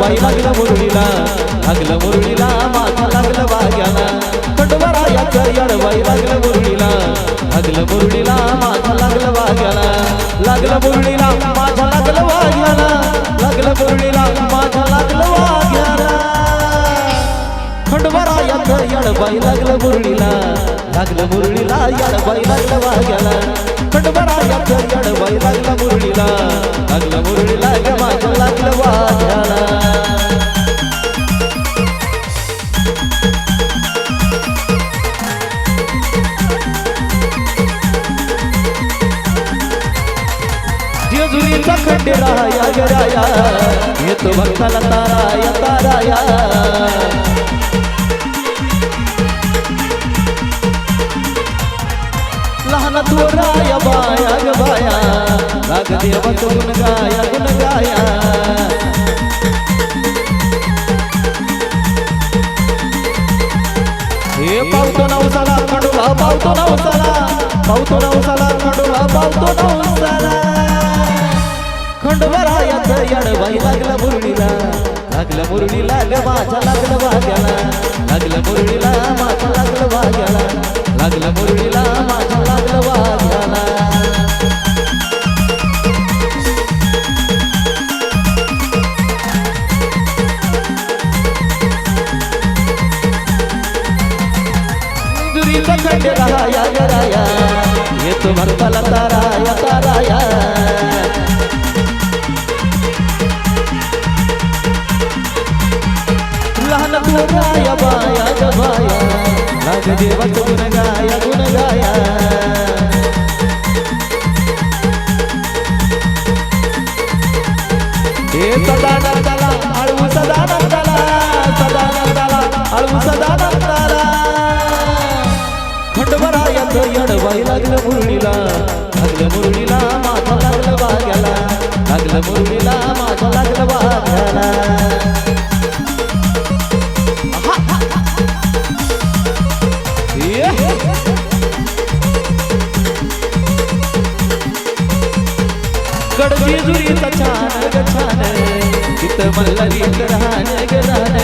बाई लागलं मुरळीला लागलं मुरळीला माझा लागलं भाग्याला खंडोबारायाचं यडबाई लागलं मुरळीला लागलं मुरळीला माझा लागलं भाग्याला लागलं मुरळीला माझा लागलं भाग्याला लागलं मुरळीला माझा लागलं भाग्याला खंडोबारायाचं यडबाई लागलं मुरळीला लागलं मुरळीला यडबाई लागलं भाग्याला खंडोबारायाचं यडबाई लागलं जेजुरीचा खंडेराया येतो भक्ताला ताराया ताराया लहान थोराया बाया ग बाया राग देवाचं गुण गाया गुण गाया पावतो नवसाला खंडोबा पावतो नवसाला. पावतो नवसाला खंडोबा पावतो नवसाला. खंडोबरायाचं येडबाई लागलं मुरडीला. लागलं मुरळीला ग माझ्या लागलं भाग्याला लागलं मुरडीला माझ्या लागलं भाग्याला लागलं मुरडीला माझ्या लागलं भाग्याला येतो भक्ताला ताराया ताराया. देवाचं गुण गाया गुण गाया. हे सदा नंदाला आळू सदा नंदाला सदा नंदाला सदा नंदाला लागलं मुरळीला लागलं मुरळीला लागलं बाग्याला लागलं मुरळीला माझा लागलं बाग्याला कडची जुरीचा छान ग छान तिथं मल्हारी राहण ग राहण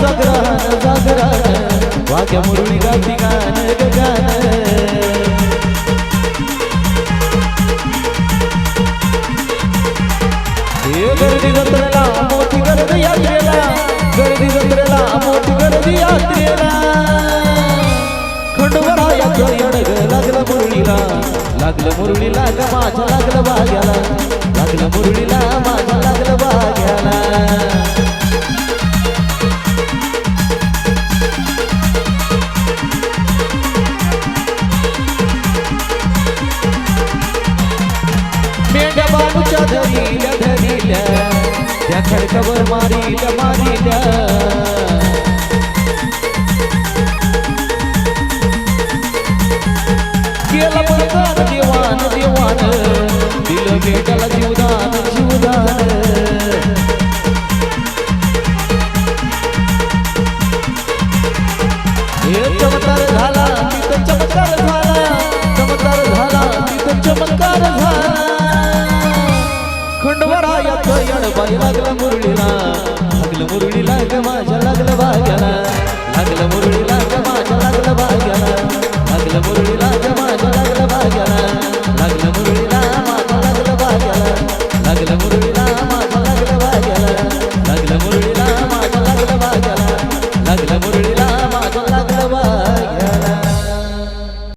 जागरण जागरण. मुरळी गाती गाण ग गाण हे गर्दी येडग लागलं मुरळीला. लागलं मुरळीला ग माझ्या लागलं भाग्याला लागलं मुरळीला माझ्या लागलं त्या खडकावर खंडवरायाचं येडबाई लागलं मुरळीला. लागलं मुरळीला ग माझ्या लागलं भाग्याला लागलं मुरळी